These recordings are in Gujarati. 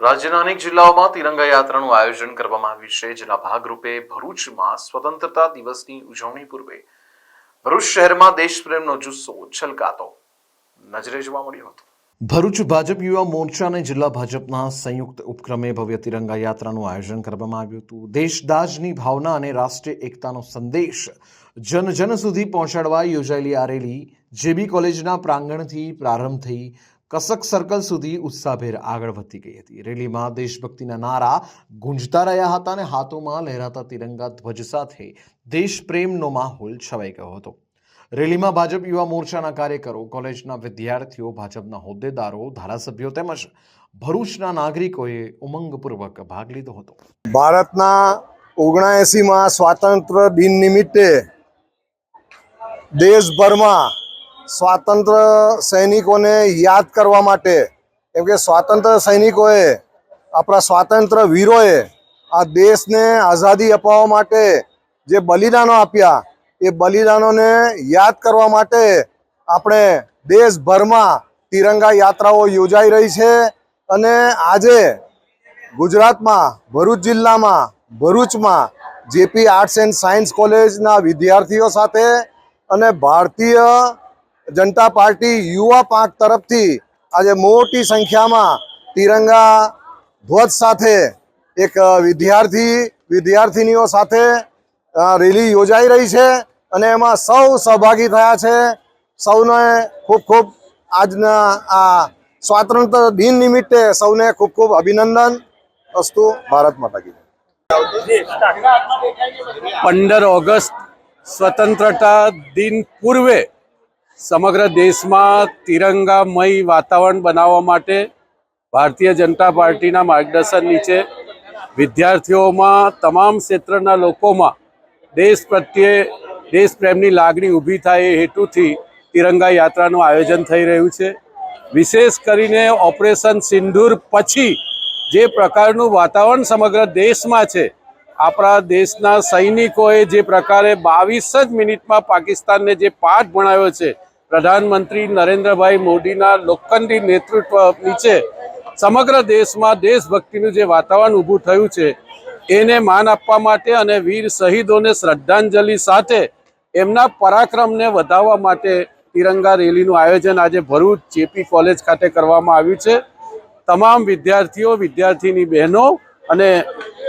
રાજ્યના અનેક જિલ્લાઓમાં તિરંગા યાત્રાનું આયોજન કરવામાં આવ્યું છે, જેના ભાગરૂપે ભરૂચમાં સ્વતંત્રતા દિવસની ઉજવણી પૂર્વે ભરૂચ શહેરમાં દેશપ્રેમનો જુસ્સો છલકાતો. નજરે જોવા મળ્યો હતો. ભરૂચ ભાજપ યુવા મોરચા અને જિલ્લા ભાજપના સંયુક્ત ઉપક્રમે ભવ્ય તિરંગા યાત્રાનું આયોજન કરવામાં આવ્યું હતું. દેશદાજની ભાવના અને રાષ્ટ્રીય એકતાનો સંદેશ જન જન સુધી પહોંચાડવા યોજાયેલી આ રેલી જેબી કોલેજના પ્રાંગણથી પ્રારંભ થઈ કસક સર્કલ સુધી ઉત્સાહભેર આગળ વધતી ગઈ હતી. રેલીમાં દેશભક્તિના નારા ગુંજતા રહ્યા હતા અને હાથોમાં લહેરાતા તિરંગા ધ્વજ સાથે દેશપ્રેમનો માહોલ છવાઈ ગયો હતો. રેલીમાં ભાજપ યુવા મોરચાના કાર્યકરો, કોલેજના વિદ્યાર્થીઓ, ભાજપના હોદ્દેદારો, ધારાસભ્યો તેમજ ભરૂચના નાગરિકોએ ઉમંગપૂર્વક ભાગ લીધો હતો. ભારતના ઓગણએંસીમાં સ્વાતંત્ર્ય દિન નિમિત્તે દેશભરમાં સ્વાતંત્ર્ય સૈનિકોને યાદ કરવા માટે, કેમ કે સ્વાતંત્ર્ય સૈનિકોએ આપણા સ્વાતંત્ર્ય વીરોએ આ દેશને આઝાદી અપાવવા માટે જે બલિદાનો આપ્યા, એ બલિદાનોને યાદ કરવા માટે આપણે દેશભરમાં તિરંગા યાત્રાઓ યોજાઈ રહી છે અને આજે ગુજરાતમાં, ભરૂચ જિલ્લામાં, ભરૂચમાં જેપી આર્ટ્સ એન્ડ સાયન્સ કોલેજના વિદ્યાર્થીઓ સાથે અને ભારતીય જનતા પાર્ટી યુવા પાંખ તરફથી આજે મોટી સંખ્યામાં તિરંગા ધ્વજ સાથે એક વિદ્યાર્થી, વિદ્યાર્થીનીઓ સાથે રેલી યોજાઈ રહી છે અને એમાં સૌ સહભાગી થયા છે. સૌને ખૂબ ખૂબ આજના આ સ્વાતંત્ર્ય દિન નિમિત્તે સૌને ખૂબ ખૂબ અભિનંદન. અસ્તુ ભારત માતા કી પંદર ઓગસ્ટ સ્વતંત્રતા દિન પૂર્વે સમગ્ર દેશમાં તિરંગામય વાતાવરણ બનાવવા માટે ભારતીય જનતા પાર્ટીના માર્ગદર્શન નીચે વિદ્યાર્થીઓમાં તમામ ક્ષેત્રના લોકોમાં દેશ પ્રત્યે દેશ પ્રેમની લાગણી ઊભી થાય એ હેતુથી તિરંગા યાત્રાનું આયોજન થઈ રહ્યું છે. વિશેષ કરીને ઓપરેશન સિંદૂર પછી જે પ્રકારનું વાતાવરણ સમગ્ર દેશમાં છે, આપણા દેશના સૈનિકોએ જે પ્રકારે બાવીસ જ મિનિટમાં પાકિસ્તાનને જે પાઠ ભણાવ્યો છે પ્રધાનમંત્રી નરેન્દ્રભાઈ મોદીના લોખંડી નેતૃત્વ નીચે સમગ્ર દેશમાં દેશભક્તિનું જે વાતાવરણ ઊભું થયું છે, એને માન આપવા માટે અને વીર શહીદોને શ્રદ્ધાંજલિ સાથે એમના પરાક્રમને વધાવવા માટે તિરંગા રેલીનું આયોજન આજે ભરૂચ જેપી કોલેજ ખાતે કરવામાં આવ્યું છે. તમામ વિદ્યાર્થીઓ, વિદ્યાર્થીની બહેનો અને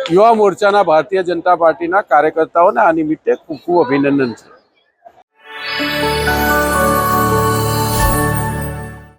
યુવા મોરચાના ભારતીય જનતા પાર્ટીના કાર્યકર્તાઓને આ નિમિત્તે ખૂબ ખૂબ અભિનંદન છે.